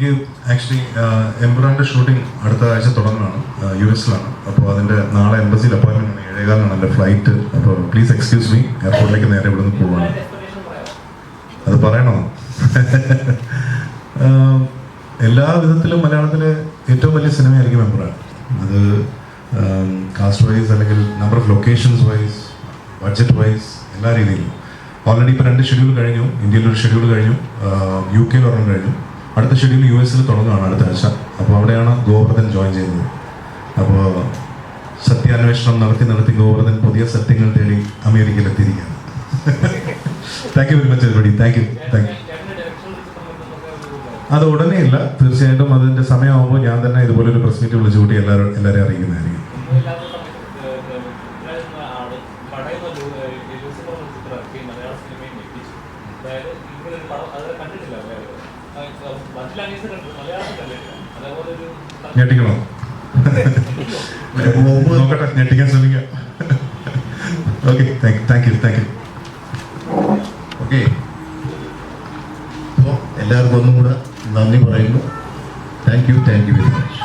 എനിക്ക് actually എംബ്രാന്റെ shooting അടുത്ത ആഴ്ച തുടങ്ങുകയാണ് യു എസിലാണ് അപ്പോൾ അതിന്റെ നാളെ എംബസിയിൽ അപ്പോയിൻമെന്റ് ആണ്. ഏഴേകാലാണ് എന്റെ ഫ്ലൈറ്റ് അപ്പോൾ പ്ലീസ് എക്സ്ക്യൂസ് മീ എയർപോർട്ടിലേക്ക് നേരെ ഇവിടുന്ന് പോവാണ്. അത് പറയണോ? എല്ലാ വിധത്തിലും മലയാളത്തിലെ ഏറ്റവും വലിയ സിനിമയായിരിക്കും എംബ്രാൻ അത് കാസ്റ്റ് വൈസ് അല്ലെങ്കിൽ number of locations wise budget wise എല്ലാ രീതിയിലും. ഓൾറെഡി ഇപ്പോൾ രണ്ട് ഷെഡ്യൂൾ കഴിഞ്ഞു. ഇന്ത്യയിൽ ഒരു ഷെഡ്യൂൾ കഴിഞ്ഞു. യു കെയിൽ ഒരെണ്ണം കഴിഞ്ഞു. അടുത്ത ഷെഡ്യൂൾ യു എസിൽ തുടങ്ങുകയാണ് അടുത്ത ആഴ്ച. അപ്പോൾ അവിടെയാണ് ഗോവർദ്ധൻ ജോയിൻ ചെയ്യുന്നത്. അപ്പോൾ സത്യാന്വേഷണം നടത്തി നടത്തി ഗോവർദ്ധൻ പുതിയ സത്യങ്ങൾ തേടി അമേരിക്കയിൽ എത്തിയിരിക്കുകയാണ്. Thank you very much every thank you thank you അത് ഉടനെ ഇല്ല. തീർച്ചയായിട്ടും അതിന്റെ സമയമാകുമ്പോൾ ഞാൻ തന്നെ ഇതുപോലെ ഒരു പ്രസ് മീറ്റ് വിളിച്ചു കൂട്ടി എല്ലാവരും എല്ലാവരെയും അറിയിക്കുന്നതായിരിക്കും. എല്ലാവർക്കും ഒന്നും കൂടെ നന്ദി പറയുന്നു. Thank you thank you very much